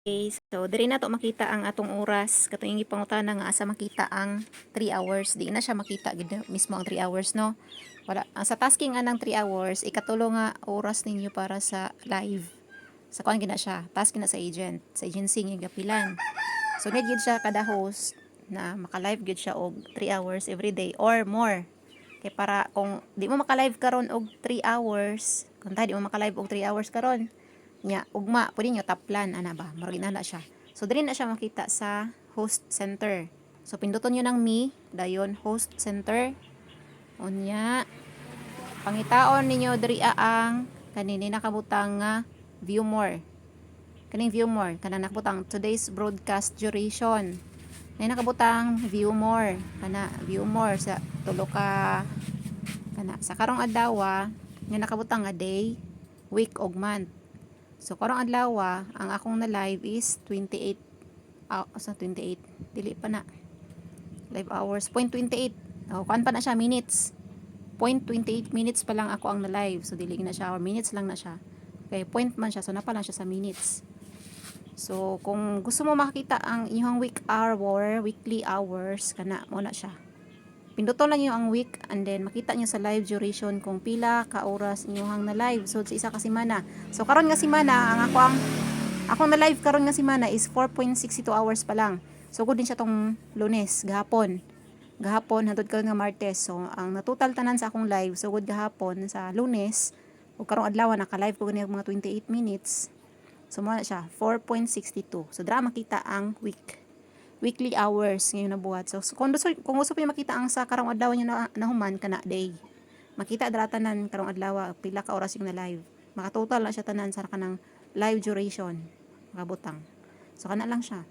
Okay, so diri na to makita ang atong oras. Katong gipangutana nga asa makita ang 3 hours. Di na siya makita gid mismo ang 3 hours no? Wala ang sa tasking anang 3 hours ikatulo nga oras ninyo para sa live. Sa kuan gina siya task na sa agent sa agency nga gapilan. So need gid siya kada host na maka-live gid siya og 3 hours every day or more. Kay para kung di mo maka-live karon og 3 hours kung tayo di mo maka-live og 3 hours karon nya ugma pwede nyo taplan ana ba? Murag inana siya. So diri na siya makita sa host center. So pinduton nyo ng me dayon host center. Unya pangitaon ninyo diri ang kanini nakabutang nga view more. Kaning view more kana nakabutang today's broadcast duration. Na nakabutang view more kana view more sa tulo ka kana sa karong adlaw nga nakabutang nga day week ug month So karong adlaw ang akong na live is 28 ah, sa 28 dili pa na. Live hours 0.28 oh kuan pa na siya minutes. 0.28 minutes pa lang ako ang na live so dili na siya or minutes lang na siya. Kay point man siya so napa lang siya sa minutes. So kung gusto mo makita ang inyong week hour weekly hours kana mo na siya pinduton lang niyo ang week and then makita niyo sa live duration kung pila ka oras inyong na live so sa isa ka semana. So karon nga semana ang ako ang ako na live karon nga semana is 4.62 hours pa lang. So good din siya tong lunes gahapon. Gahapon hantod karon nga martes. So ang natotal tanan sa akong live so good gahapon sa lunes. Ug karong adlaw naka-live ko gani mga 28 minutes. So mo na siya 4.62 so dra makita ang week weekly hours ngayon nabuhat. So, so kung gusto, kung gusto pa makita ang sa karong adlaw nyo na, nahuman, kana day. Makita dara tanan karong adlaw, pila ka oras yung na live. Makatotal na siya tanan sa kanang live duration. Makabutang. So, kana lang siya.